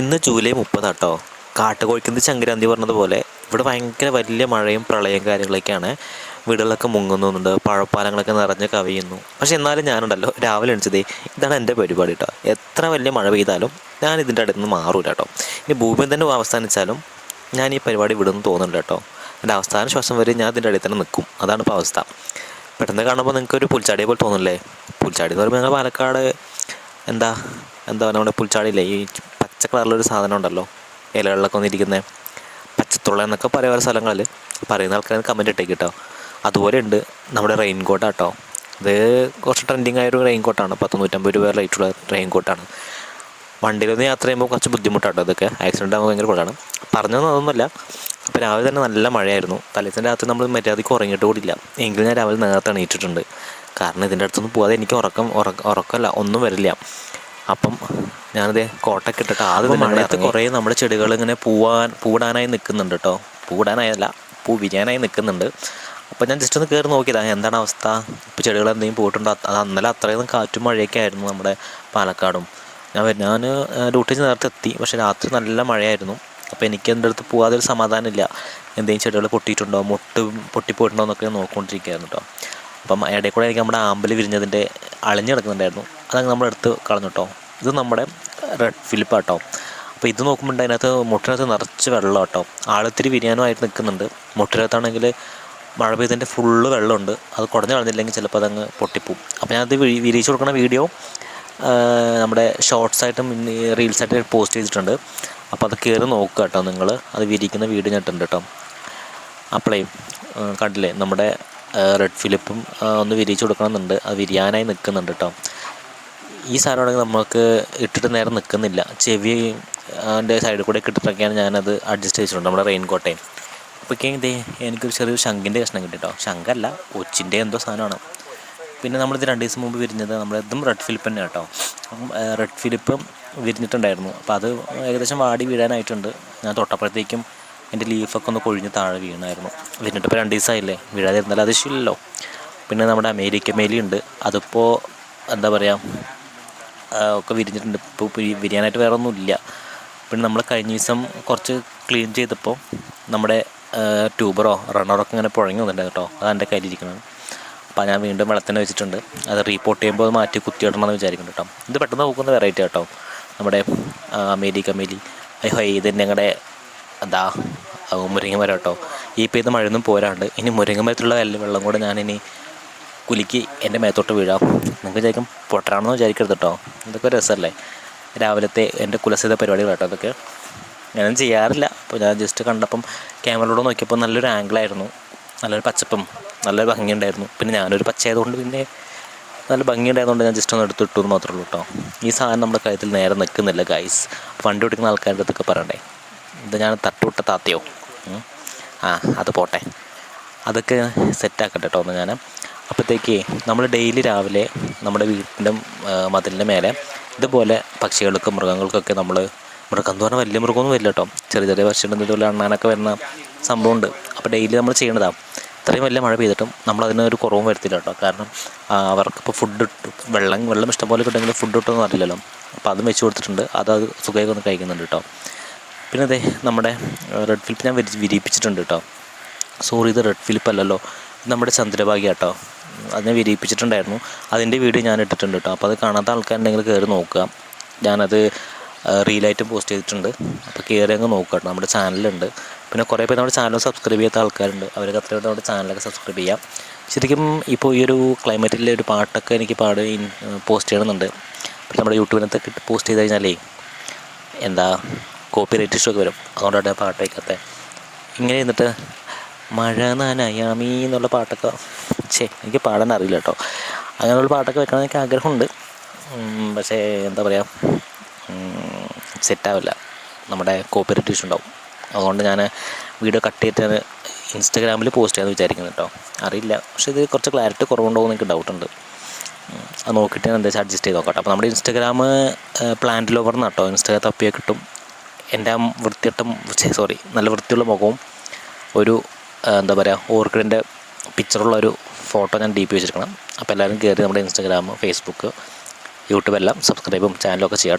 ഇന്ന് ജൂലൈ മുപ്പതാട്ടോ. കാട്ടുകോഴിക്കുന്ന ചങ്കരാന്തി പറഞ്ഞതുപോലെ ഇവിടെ ഭയങ്കര വലിയ മഴയും പ്രളയം കാര്യങ്ങളൊക്കെയാണ്. വീടുകളൊക്കെ മുങ്ങുന്നുണ്ട് പഴപ്പാലങ്ങളൊക്കെ നിറഞ്ഞ് കവിയുന്നു. പക്ഷെ എന്നാലും ഞാനുണ്ടല്ലോ രാവിലെ എണിച്ചതേ ഇതാണ് എന്റെ പരിപാടി കേട്ടോ എത്ര വലിയ മഴ പെയ്താലും ഞാൻ ഇതിന്റെ അടുത്ത് നിന്ന് മാറൂല കേട്ടോ ഇനി തന്നെ അവസാനിച്ചാലും ഞാൻ ഈ പരിപാടി വിടുന്നു തോന്നുന്നുണ്ട് കേട്ടോ എന്റെ അവസാന ശ്വാസം വരെ ഞാൻ ഇതിന്റെ അടുത്ത് തന്നെ നിൽക്കും. അതാണ് ഇപ്പോൾ അവസ്ഥ. പെട്ടെന്ന് കാണുമ്പോൾ നിങ്ങൾക്ക് ഒരു പുൽച്ചാടിയെ പോലെ തോന്നുന്നില്ലേ? പുൽച്ചാടി എന്ന് പറയുമ്പോൾ ഞങ്ങൾ പാലക്കാട് എന്താ എന്താ നമ്മുടെ പുൽച്ചാടിയില്ലേ? ഈ പച്ച കളറിലൊരു സാധനം ഉണ്ടല്ലോ. ഇലകളിലൊക്കെ വന്നിരിക്കുന്നത് പച്ചത്തുള്ള എന്നൊക്കെ പല പല സ്ഥലങ്ങളിൽ പറയുന്ന ആൾക്കാർ കമന്റ് ഇട്ടേക്ക് കേട്ടോ അതുപോലെ ഉണ്ട് നമ്മുടെ റെയിൻ കോട്ട് ഇത് കുറച്ച് ട്രെൻഡിങ് ആയൊരു റെയിൻ കോട്ടാണ് പത്ത് നൂറ്റമ്പത് രൂപ റേറ്റുള്ള റെയിൻ കോട്ടാണ് വണ്ടിയിലൊന്ന് യാത്ര ചെയ്യുമ്പോൾ കുറച്ച് ബുദ്ധിമുട്ടാട്ടോ ഇതൊക്കെ. ആക്സിഡന്റ് ആകുമ്പോൾ ഭയങ്കര പാടാണ് അതൊന്നുമല്ല. അപ്പോൾ രാവിലെ തന്നെ നല്ല മഴയായിരുന്നു. തലേദിവസം രാത്രി നമ്മൾ മര്യാദയ്ക്ക് ഉറങ്ങിയിട്ട് കൂടില്ല എങ്കിലും ഞാൻ രാവിലെ നേരത്തെ എണീറ്റിട്ടുണ്ട്. കാരണം ഇതിന്റെ അടുത്തൊന്നും പോകാതെ എനിക്ക് ഉറക്കം ഉറക്ക ഉറക്കമല്ല ഒന്നും വരില്ല. അപ്പം ഞാനത് കോട്ടൊക്കെ ഇട്ടിട്ട് ആദ്യം മഴയത്ത് കുറേ നമ്മുടെ ചെടികൾ ഇങ്ങനെ പൂവാൻ പൂടാനായി നിൽക്കുന്നുണ്ട് കേട്ടോ. പൂടാനായല്ല പൂ വിരിയാനായി നിൽക്കുന്നുണ്ട്. അപ്പോൾ ഞാൻ ജസ്റ്റ് ഒന്ന് കയറി നോക്കിയതാണ് എന്താണ് അവസ്ഥ? ഇപ്പോൾ ചെടികൾ എന്തെങ്കിലും പോയിട്ടുണ്ടോ അത് അന്നലെ അത്രയും കാറ്റും മഴയൊക്കെ ആയിരുന്നു നമ്മുടെ പാലക്കാടും. ഞാൻ ഞാൻ ഡ്യൂട്ടി നേരത്തെ എത്തി പക്ഷേ രാത്രി നല്ല മഴയായിരുന്നു. അപ്പോൾ എനിക്ക് എന്റെ അടുത്ത് പോകാതെ ഒരു സമാധാനമില്ല എന്തെങ്കിലും ചെടികൾ പൊട്ടിയിട്ടുണ്ടോ? മുട്ട് പൊട്ടിപ്പോയിട്ടുണ്ടോ എന്നൊക്കെ നോക്കിക്കൊണ്ടിരിക്കുകയായിരുന്നു കേട്ടോ. അപ്പം ഇടയിൽ കൂടെ എനിക്ക് നമ്മുടെ ആമ്പൽ വിരിഞ്ഞതിന്റെ അളിഞ്ഞ് കിടക്കുന്നുണ്ടായിരുന്നു. അതങ്ങ് നമ്മളെടുത്ത് കളഞ്ഞു കേട്ടോ. ഇത് നമ്മുടെ റെഡ് ഫിലിപ്പ് കേട്ടോ അപ്പോൾ ഇത് നോക്കുമ്പോൾ അതിനകത്ത് മുട്ടിനകത്ത് നിറച്ച് വെള്ളം കേട്ടോ ആളിത്തിരി വിരിയാനുമായിട്ട് നിൽക്കുന്നുണ്ട്. മുട്ടിനകത്താണെങ്കിൽ മഴ പെയ്തതിന്റെ ഫുള്ള് വെള്ളമുണ്ട്. അത് കുടഞ്ഞു കളഞ്ഞില്ലെങ്കിൽ ചിലപ്പോൾ അതങ്ങ് പൊട്ടിപ്പോവും. അപ്പോൾ ഞാനത് വിരി വിരിയിച്ച് കൊടുക്കുന്ന വീഡിയോ നമ്മുടെ ഷോർട്സായിട്ടും റീൽസായിട്ട് പോസ്റ്റ് ചെയ്തിട്ടുണ്ട്. അപ്പോൾ അത് കയറി നോക്കുക കേട്ടോ നിങ്ങൾ അത് വിരിക്കുന്ന വീട് ഞാൻ ഇട്ടുണ്ട് കേട്ടോ അപ്പോളേ കണ്ടില്ലേ? നമ്മുടെ റെഡ് ഫിലിപ്പും ഒന്ന് വിരിയിച്ച് കൊടുക്കണമെന്നുണ്ട്. അത് വിരിയാനായി നിൽക്കുന്നുണ്ട് കേട്ടോ ഈ സാധനമാണെങ്കിൽ നമുക്ക് ഇട്ടിട്ട് നേരെ നിൽക്കുന്നില്ല. ചെവി അതിന്റെ സൈഡിൽ കൂടെ ഇട്ടിട്ടൊക്കെയാണ് ഞാനത് അഡ്ജസ്റ്റ് ചെയ്തിട്ടുണ്ട് നമ്മുടെ റെയിൻ കോട്ടയും. അപ്പോഴേക്കും ഇതേ എനിക്കൊരു ചെറിയൊരു ശങ്കിന്റെ കഷ്ണം കിട്ടി കേട്ടോ ശംഖല്ല ഒച്ചിന്റെ എന്തോ സാധനമാണ്. പിന്നെ നമ്മളിത് രണ്ട് ദിവസം മുമ്പ് വിരിഞ്ഞത് നമ്മുടെ ഇതും റെഡ് ഫിലിപ്പ് തന്നെ കേട്ടോ റെഡ് ഫിലിപ്പ് വിരിഞ്ഞിട്ടുണ്ടായിരുന്നു. അപ്പോൾ അത് ഏകദേശം വാടി വീഴാനായിട്ടുണ്ട്. ഞാൻ തൊട്ടപ്പോഴത്തേക്കും എന്റെ ലീഫൊക്കെ ഒന്ന് കൊഴിഞ്ഞ് താഴെ വീണായിരുന്നു. വിരിഞ്ഞിട്ട് ഇപ്പോൾ രണ്ട് ദിവസമായില്ലേ വീഴാതിരുന്നാൽ അത് ഇഷ്ടമില്ലല്ലോ പിന്നെ നമ്മുടെ അമേരിക്ക മേലിയുണ്ട് അതിപ്പോൾ എന്താ പറയുക ഒക്കെ വിരിഞ്ഞിട്ടുണ്ട്. ഇപ്പോൾ വിരിയാനായിട്ട് വേറെ ഒന്നുമില്ല പിന്നെ നമ്മൾ കഴിഞ്ഞ ദിവസം കുറച്ച് ക്ലീൻ ചെയ്തപ്പോൾ നമ്മുടെ ട്യൂബറോ റണ്ണറോ ഒക്കെ ഇങ്ങനെ പുഴങ്ങി വന്നിട്ടുണ്ടായിരുന്നു കേട്ടോ. അത് എന്റെ കയ്യിലിരിക്കുന്നത് അപ്പോൾ ഞാൻ വീണ്ടും വെള്ളത്തിന് വെച്ചിട്ടുണ്ട്. അത് റീപ്പോർട്ട് ചെയ്യുമ്പോൾ അത് മാറ്റി കുത്തിയിടണമെന്ന് വിചാരിക്കുന്നു കേട്ടോ. ഇത് പെട്ടെന്ന് നോക്കുന്ന വെറൈറ്റി കേട്ടോ. നമ്മുടെ അമേലി. കമേലി അയ്യോ ഇത് ഞങ്ങളുടെ അതാ മുരിങ്ങ മരം കേട്ടോ. ഈ പെയ്ത മഴയൊന്നും പോരാണ്ട്. ഇനി മുരിങ്ങ മരത്തിലുള്ള വെള്ളം വെള്ളം കൂടെ ഞാനിനി കുലുക്കി എന്റെ മേത്തോട്ട് വീഴാം. നിങ്ങൾക്ക് വിചാരിക്കും പൊട്ടറാണെന്ന് വിചാരിക്കരുത് കേട്ടോ ഇതൊക്കെ രസമല്ലേ രാവിലത്തെ എന്റെ കുലസിത പരിപാടികൾ കേട്ടോ അതൊക്കെ ഞാനൊന്നും ചെയ്യാറില്ല. അപ്പോൾ ഞാൻ ജസ്റ്റ് കണ്ടപ്പം ക്യാമറയിലൂടെ നോക്കിയപ്പോൾ നല്ലൊരു ആംഗിളായിരുന്നു നല്ലൊരു പച്ചപ്പും നല്ലൊരു ഭംഗിയുണ്ടായിരുന്നു. പിന്നെ ഞാനൊരു പച്ചയായതുകൊണ്ട് പിന്നെ നല്ല ഭംഗിയുണ്ടായതുകൊണ്ട് ഞാൻ ജസ്റ്റ് ഒന്ന് എടുത്തിട്ടു എന്ന് മാത്രമേ ഉള്ളൂ കേട്ടോ ഈ സാധനം നമ്മുടെ കാര്യത്തിൽ നേരെ നിൽക്കുന്നില്ല ഗൈസ് ഫണ്ട് ഓടിക്കുന്ന ആൾക്കാരുടെ അടുത്തൊക്കെ പറയണ്ടേ? ഇത് ഞാൻ തട്ടുവിട്ട താത്തയോ? ആ അത് പോട്ടെ. അതൊക്കെ സെറ്റാക്കട്ടെ കേട്ടോ ഒന്ന് ഞാൻ അപ്പോഴത്തേക്ക് നമ്മൾ ഡെയിലി രാവിലെ നമ്മുടെ വീട്ടിന്റെ മതിലിന്റെ മേലെ ഇതുപോലെ പക്ഷികൾക്കും മൃഗങ്ങൾക്കൊക്കെ നമ്മൾ മൃഗം എന്ന് പറഞ്ഞാൽ വലിയ മൃഗമൊന്നും വരില്ല കേട്ടോ. ചെറിയ ചെറിയ പക്ഷികൾ ഇതുപോലെ അണ്ണാനൊക്കെ വരുന്ന സംഭവമുണ്ട്. അപ്പോൾ ഡെയിലി നമ്മൾ ചെയ്യേണ്ടതാണ് ഇത്രയും വലിയ മഴ പെയ്തിട്ടും നമ്മൾ അതിനൊരു കുറവും വരുത്തില്ല കേട്ടോ. കാരണം അവർക്കിപ്പോൾ ഫുഡ് ഇട്ട് വെള്ളം വെള്ളം ഇഷ്ടംപോലെ കിട്ടുമെങ്കിൽ ഫുഡ് ഇട്ടൊന്നും അറിയില്ലല്ലോ. അപ്പോൾ അതും വെച്ച് കൊടുത്തിട്ടുണ്ട്. അത് അത് സുഖമായി ഒന്ന് കഴിക്കുന്നുണ്ട് കേട്ടോ. പിന്നെ അതെ നമ്മുടെ റെഡ് ഫിലിപ്പ് ഞാൻ വിരി വിരിയിപ്പിച്ചിട്ടുണ്ട് കേട്ടോ. സോറി ഇത് റെഡ് ഫിലിപ്പ് അല്ലല്ലോ. നമ്മുടെ ചന്ദ്രഭാഗ്യ കേട്ടോ. അതിനെ വിരിയിപ്പിച്ചിട്ടുണ്ടായിരുന്നു. അതിന്റെ വീഡിയോ ഞാൻ ഇട്ടിട്ടുണ്ട് കേട്ടോ അപ്പോൾ അത് കാണാത്ത ആൾക്കാരുണ്ടെങ്കിൽ കയറി നോക്കുക. ഞാനത് റീലായിട്ടും പോസ്റ്റ് ചെയ്തിട്ടുണ്ട്. അപ്പോൾ കയറി അങ്ങ് നോക്കുക കേട്ടോ നമ്മുടെ ചാനലുണ്ട് പിന്നെ കുറേ പേര് നമ്മുടെ ചാനൽ സബ്സ്ക്രൈബ് ചെയ്യാത്ത ആൾക്കാരുണ്ട്. അവരൊക്കെ അത്രയും നമ്മുടെ ചാനലൊക്കെ സബ്സ്ക്രൈബ് ചെയ്യാം. ശരിക്കും ഇപ്പോൾ ഈ ഒരു ക്ലൈമറ്റിലെ ഒരു പാട്ടൊക്കെ എനിക്ക് പാട് പോസ്റ്റ് ചെയ്യണമെന്നുണ്ട് പക്ഷേ നമ്മുടെ യൂട്യൂബിനകത്ത് പോസ്റ്റ് ചെയ്ത് കഴിഞ്ഞാലേ എന്താ കോപ്പി റൈറ്റ് ഇഷ്യൂ ഒക്കെ വരും. അതുകൊണ്ടാണ് പാട്ട് വയ്ക്കാത്തത് ഇങ്ങനെ എന്നിട്ട് മഴ നനയാമി എന്നുള്ള പാട്ടൊക്കെ ഛേ എനിക്ക് പാടാൻ അറിയില്ല കേട്ടോ. അങ്ങനെയുള്ള പാട്ടൊക്കെ വെക്കണം എനിക്ക് ആഗ്രഹമുണ്ട്. പക്ഷേ എന്താ പറയുക സെറ്റാവില്ല നമ്മുടെ കോപ്പറേറ്റ് ഇഷ്യൂ ഉണ്ടാവും. അതുകൊണ്ട് ഞാൻ വീഡിയോ കട്ട് ചെയ്തിട്ട് ഇൻസ്റ്റാഗ്രാമിൽ പോസ്റ്റ് ചെയ്യാമെന്ന് വിചാരിക്കുന്നത് കേട്ടോ. അറിയില്ല. പക്ഷേ ഇത് കുറച്ച് ക്ലാരിറ്റി കുറവുണ്ടോ എന്ന് എനിക്ക് ഡൗട്ടുണ്ട് അത് നോക്കിയിട്ട് ഞാൻ എന്താ അഡ്ജസ്റ്റ് ചെയ്ത് നോക്കട്ടെ. അപ്പോൾ നമ്മുടെ ഇൻസ്റ്റാഗ്രാം പ്ലാന്റ് ലോവർ നട്ടോ ഇൻസ്റ്റാഗ്രാം തപ്പിയൊക്കെ കിട്ടും. എന്റെ ആ വൃത്തിയട്ടം സോറി നല്ല വൃത്തിയുള്ള മുഖവും ഒരു എന്താ പറയുക ഓർക്കിഡിന്റെ പിക്ചറുള്ള ഒരു ഫോട്ടോ ഞാൻ ഡി പി വെച്ചിരിക്കണം. അപ്പോൾ എല്ലാവരും കയറി നമ്മുടെ ഇൻസ്റ്റാഗ്രാം ഫേസ്ബുക്ക് യൂട്യൂബ് എല്ലാം സബ്സ്ക്രൈബും ചാനലൊക്കെ ചെയ്യാം.